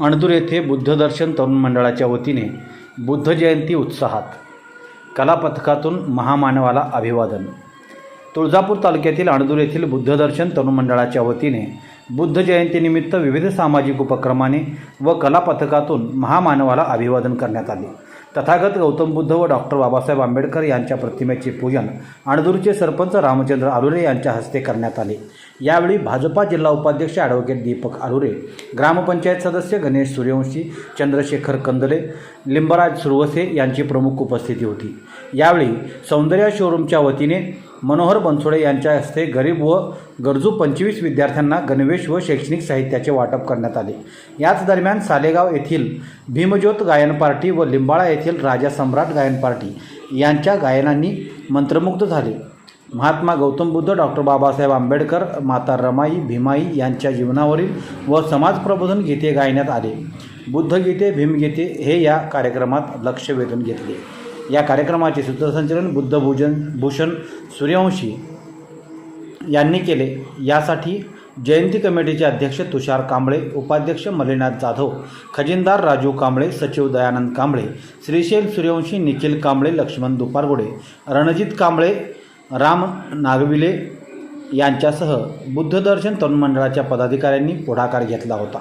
अणदूर येथे बुद्धदर्शन तरुण मंडळाच्या वतीने बुद्ध जयंती उत्साहात कला पथकातून महामानवाला अभिवादन. तुळजापूर तालुक्यातील अणदूर येथील बुद्धदर्शन तरुण मंडळाच्या वतीने बुद्ध जयंतीनिमित्त विविध सामाजिक उपक्रमाने व कला पथकातून महामानवाला अभिवादन करण्यात आले. तथागत गौतम बुद्ध व डॉक्टर बाबासाहेब आंबेडकर यांच्या प्रतिमेचे पूजन अणदूरचे सरपंच रामचंद्र आलुरे यांच्या हस्ते करण्यात आले. यावेळी भाजपा जिल्हा उपाध्यक्ष ॲडव्होकेट दीपक आलुरे ग्रामपंचायत सदस्य गणेश सूर्यवंशी चंद्रशेखर कंदले लिंबराज सुरवसे यांची प्रमुख उपस्थिती होती. यावेळी सौंदर्य शोरूमच्या वतीने मनोहर बनसोडे यांच्या हस्ते गरीब व गरजू पंचवीस विद्यार्थ्यांना गणवेश व शैक्षणिक साहित्याचे वाटप करण्यात आले. याच दरम्यान सालेगाव येथील भीमज्योत गायन पार्टी व लिंबाळा येथील राजा सम्राट गायन पार्टी यांच्या गायनांनी मंत्रमुग्ध झाले. महात्मा गौतम बुद्ध डॉक्टर बाबासाहेब आंबेडकर माता रमाई भीमाई यांच्या जीवनावरील व समाज प्रबोधन गीते गायण्यात आले. बुद्धगीते भीमगीते हे या कार्यक्रमात लक्ष वेधून घेतले. या कार्यक्रमाचे सूत्रसंचलन बुद्धभूषण भूषण सूर्यवंशी यांनी केले. यासाठी जयंती कमिटीचे अध्यक्ष तुषार कांबळे उपाध्यक्ष मल्लीनाथ जाधव खजिनदार राजू कांबळे सचिव दयानंद कांबळे श्रीशैल सूर्यवंशी निखिल कांबळे लक्ष्मण दुपारगुडे रणजित कांबळे राम नागविले यांच्यासह बुद्धदर्शन तरुण मंडळाच्या पदाधिकाऱ्यांनी पुढाकार घेतला होता.